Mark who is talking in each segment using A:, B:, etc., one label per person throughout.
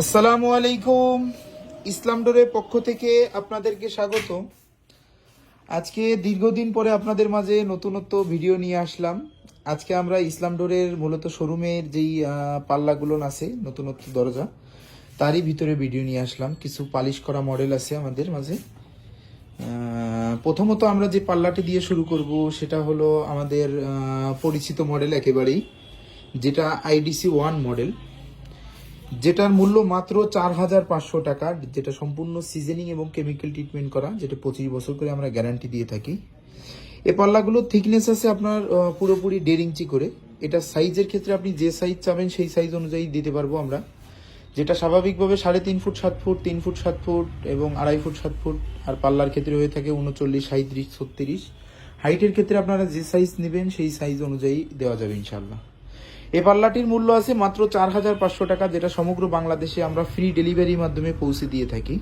A: আসসালামু আলাইকুম। ইসলাম ডোরের পক্ষ থেকে আপনাদেরকে স্বাগত আজকে দীর্ঘদিন পরে আপনাদের মাঝে নতুনত্ব ভিডিও নিয়ে আসলাম। আজকে আমরা ইসলাম ডোরের মূলত শোরুমের যেই পাল্লাগুলো আছে, নতুনত্ব দরজা, তারই ভিতরে ভিডিও নিয়ে আসলাম। কিছু পালিশ করা মডেল আছে আমাদের মাঝে। প্রথমত আমরা যে পাল্লাটি দিয়ে শুরু করব, সেটা হলো আমাদের পরিচিত মডেল একেবারেই, যেটা আইডিসি ওয়ান মডেল। যেটার মূল্য মাত্র চার হাজার পাঁচশো টাকা, যেটা সম্পূর্ণ সিজনিং এবং কেমিক্যাল ট্রিটমেন্ট করা, যেটা পঁচিশ বছর করে আমরা গ্যারান্টি দিয়ে থাকি। এ পাল্লাগুলোর থিকনেস আছে আপনার পুরোপুরি দেড় ইঞ্চি করে। এটা সাইজের ক্ষেত্রে আপনি যে সাইজ চাবেন সেই সাইজ অনুযায়ী দিতে পারব আমরা। যেটা স্বাভাবিকভাবে সাড়ে তিন ফুট, সাত ফুট, তিন ফুট, সাত ফুট এবং আড়াই ফুট, সাত ফুট, আর পাল্লার ক্ষেত্রে হয়ে থাকে উনচল্লিশ সাঁত্রিশ ছত্রিশ। হাইটের ক্ষেত্রে আপনারা যে সাইজ নেবেন সেই সাইজ অনুযায়ী দেওয়া যাবে ইনশাল্লাহ এই পাল্লাটির মূল্য আছে মাত্র চার হাজার পাঁচশো টাকা, যেটা সমগ্র বাংলাদেশে আমরা ফ্রি ডেলিভারির মাধ্যমে পৌঁছে দিয়ে থাকি।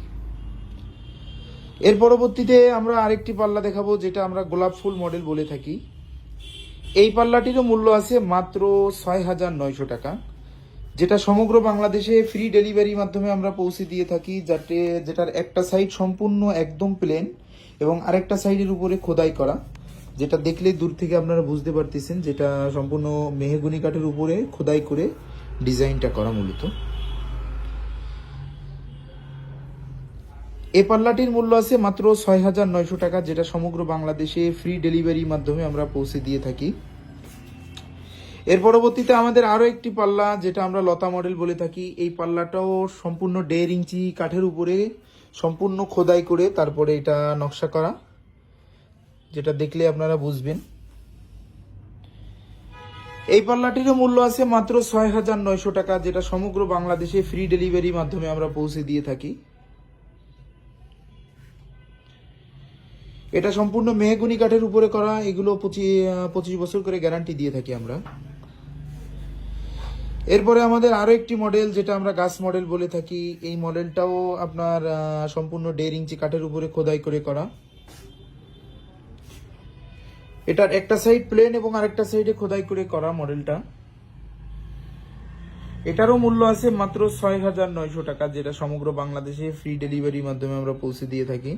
A: এর পরবর্তীতে আমরা আরেকটি পাল্লা দেখাবো, যেটা আমরা গোলাপ ফুল মডেল বলে থাকি। এই পাল্লাটিরও মূল্য আছে মাত্র ছয় হাজার নয়শো টাকা, যেটা সমগ্র বাংলাদেশে ফ্রি ডেলিভারির মাধ্যমে আমরা পৌঁছে দিয়ে থাকি, যাতে যেটার একটা সাইড সম্পূর্ণ একদম প্লেন এবং আরেকটা সাইডের উপরে খোদাই করা। যেটা দেখলে দূর থেকে আপনারা বুঝতে পারতেছেন যেটা সম্পূর্ণ মেহেগুনি কাঠের উপরে খোদাই করে ডিজাইনটা করা মূলত। এই পাল্লাটির মূল্য আছে মাত্র ছয় হাজার নয়শো টাকা, যেটা সমগ্র বাংলাদেশে ফ্রি ডেলিভারির মাধ্যমে আমরা পৌঁছে দিয়ে থাকি। এর পরবর্তীতে আমাদের আরও একটি পাল্লা, যেটা আমরা লতা মডেল বলে থাকি। এই পাল্লাটাও সম্পূর্ণ দেড় ইঞ্চি কাঠের উপরে সম্পূর্ণ খোদাই করে তারপরে এটা নকশা করা। যেটা দেখলে আপনারা বুঝবেন। এই পাল্লাটিরও মূল্য আছে মাত্র ছয় হাজার নয়শো টাকা, যেটা সমগ্র বাংলাদেশে ফ্রি ডেলিভারির মাধ্যমে আমরা পৌঁছে দিয়ে থাকি। এটা সম্পূর্ণ মেহগুনি কাঠের উপরে করা, এগুলো পঁচিশ বছর করে গ্যারান্টি দিয়ে থাকি আমরা। এরপরে আমাদের আরও একটি মডেল যেটা আমরা গাছ মডেল বলে থাকি। এই মডেলটাও আপনার সম্পূর্ণ ইঞ্চি কাঠের উপরে খোদাই করে করা। এটার একটা সাইড প্লেন এবং আরেকটা সাইডে খোদাই করে করা মডেলটা এটারও মূল্য আছে মাত্র ছয় হাজার নয়শো টাকা, যেটা সমগ্র বাংলাদেশে ফ্রি ডেলিভারির মাধ্যমে আমরা পৌঁছে দিয়ে থাকি।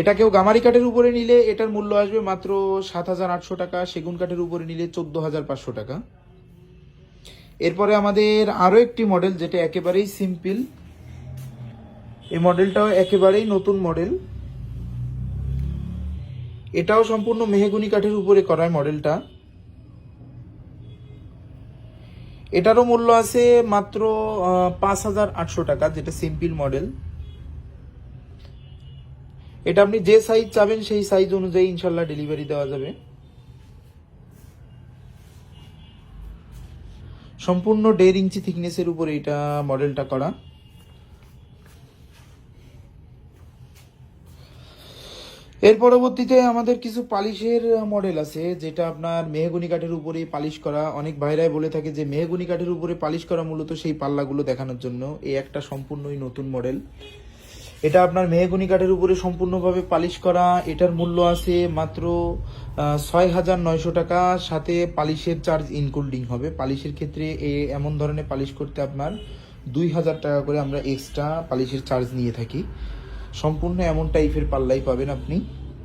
A: এটা কেউ গামারি কাঠের উপরে নিলে এটার মূল্য আসবে মাত্র সাত হাজার আটশো টাকা, সেগুন কাঠের উপরে নিলে চোদ্দ হাজার পাঁচশো টাকা। এরপরে আমাদের আরও একটি মডেল যেটা একেবারেই সিম্পল এই মডেলটাও একেবারেই নতুন মডেল এটাও সম্পূর্ণ মেহেগুনি কাঠের উপরে করা মডেলটা। এটারও মূল্য আছে মাত্র পাঁচ হাজার আটশো টাকা, যেটা সিম্পল মডেল। এটা আপনি যে সাইজ চাবেন সেই সাইজ অনুযায়ী ইনশাল্লাহ ডেলিভারি দেওয়া যাবে। সম্পূর্ণ দেড় ইঞ্চি থিকনেসের উপরে এটা মডেলটা করা। এর পরবর্তীতে আমাদের কিছু পালিশের মডেল আছে, যেটা আপনার মেহগুনি কাঠের উপরে পালিশ করা। অনেক ভাইরাই বলে থাকে যে মেহগুনি কাঠের উপরে পালিশ করা মূলত সেই পাল্লাগুলো দেখানোর জন্য। এই একটা সম্পূর্ণই নতুন মডেল। এটা আপনার মেহগুনি কাঠের উপরে সম্পূর্ণভাবে পালিশ করা। এটার মূল্য আছে মাত্র ছয় হাজার নয়শো টাকা। সাথে পালিশের চার্জ ইনক্লুডিং হবে। পালিশের ক্ষেত্রে এ, এমন ধরনের পালিশ করতে আপনার দুই হাজার টাকা করে আমরা এক্সট্রা পালিশের চার্জ নিয়ে থাকি। সম্পূর্ণ এমন টাইপের পাল্লাই পাবেন আপনি,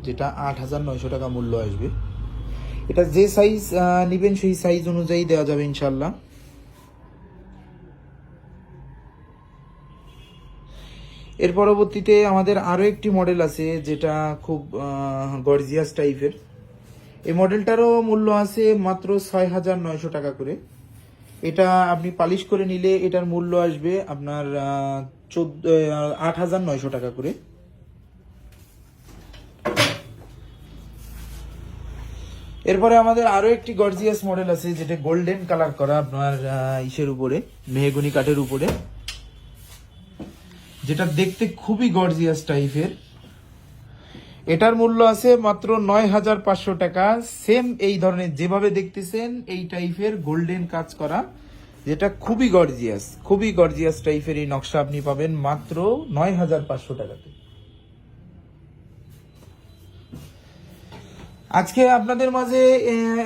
A: যেটা আট হাজার নয়শো টাকা মূল্য আসবে। এটা যে সাইজ নেবেন সেই সাইজ অনুযায়ী দেওয়া যাবে ইনশাল্লাহ এর পরবর্তীতে আমাদের আরও একটি মডেল আছে, যেটা খুব গর্জিয়াস টাইপের এই মডেলটারও মূল্য আছে মাত্র ছয় হাজার নয়শো টাকা করে। এটা আপনি পালিশ করে নিলে এটার মূল্য আসবে আপনার চোদ্দ আট হাজার নয়শো টাকা করে। এরপরে আমাদের আরও একটি গর্জিয়াস মডেল আছে, যেটা গোল্ডেন কালার করা আপনার ইসের উপরে, মেহগুনি কাঠের উপরে। যেটা দেখতে খুবই গর্জিয়াস টাইপের এটার মূল্য আছে মাত্র নয় হাজার পাঁচশো টাকা। সেম এই ধরনের, যেভাবে দেখতেছেন, এই টাইপের গোল্ডেন কাজ করা। যেটা খুবই গর্জিয়াস খুবই গর্জিয়াস টাইপের এই নকশা আপনি পাবেন মাত্র নয় হাজার পাঁচশো টাকাতে। আজকে আপনাদের মাঝে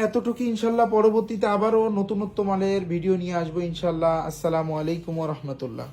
A: এতটুকু ইনশাল্লাহ, পরবর্তীতে আবারও নতুনত্ব মালের ভিডিও নিয়ে আসব ইনশাল্লাহ। আসসালামু আলাইকুম রহমতুল্লাহ।